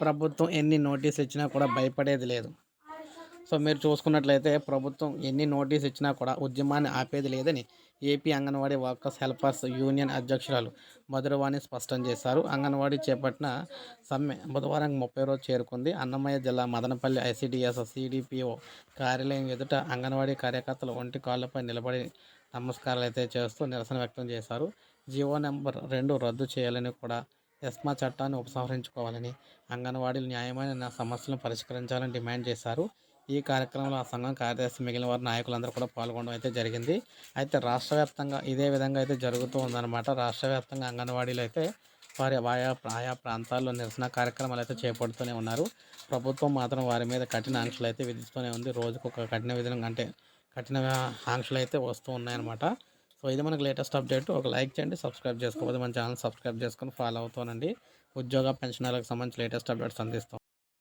ప్రభుత్వం ఎన్ని నోటీసులు ఇచ్చినా కూడా భయపడేది లేదు. సో మీరు చూసుకున్నట్లయితే ప్రభుత్వం ఎన్ని నోటీస్ ఇచ్చినా కూడా ఉద్యమాన్ని ఆపేది లేదని AP anganwadi workers helpers union అధ్యక్షురాలు మధురవాణి స్పష్టం చేశారు. అంగన్వాడీ చేపట్టిన సమ్మె బుధవారం ముప్పై రోజు చేరుకుంది. అన్నమయ్య జిల్లా మదనపల్లి ఐసిడిఎస్ సిడిపిఓ కార్యాలయం ఎదుట అంగన్వాడీ కార్యకర్తలు ఒంటి కాళ్ళపై నిలబడి నమస్కారాలు అయితే చేస్తూ నిరసన వ్యక్తం చేశారు. జీవో నెంబర్ రెండు రద్దు చేయాలని కూడా ఎస్మా చట్టాన్ని ఉపసంహరించుకోవాలని అంగన్వాడీలు న్యాయమైన సమస్యలను పరిష్కరించాలని డిమాండ్ చేశారు. ఈ కార్యక్రమంలో ఆ సంఘం కార్యదర్శి మిగిలిన వారి నాయకులందరూ కూడా పాల్గొనడం అయితే జరిగింది. అయితే రాష్ట్ర వ్యాప్తంగా ఇదే విధంగా అయితే జరుగుతూ ఉందన్నమాట. రాష్ట్ర వ్యాప్తంగా అంగన్వాడీలు అయితే వారి ఆయా ఆయా ప్రాంతాల్లో నిరసన కార్యక్రమాలు అయితే చేపడుతూనే ఉన్నారు. ప్రభుత్వం మాత్రం వారి మీద కఠిన ఆంక్షలు అయితే విధిస్తూనే ఉంది. రోజుకు ఒక కఠిన విధంగా అంటే కఠిన ఆంక్షలు అయితే వస్తూ ఉన్నాయన్నమాట. సో ఇది మనకు లేటెస్ట్ అప్డేట్. ఒక లైక్ చేయండి సబ్స్క్రైబ్ చేసుకోకపోతే మన ఛానల్ సబ్స్క్రైబ్ చేసుకొని ఫాలో అవుతానండి. ఉద్యోగ పెన్షనర్లకు సంబంధించి లేటెస్ట్ అప్డేట్స్ అందిస్తాం.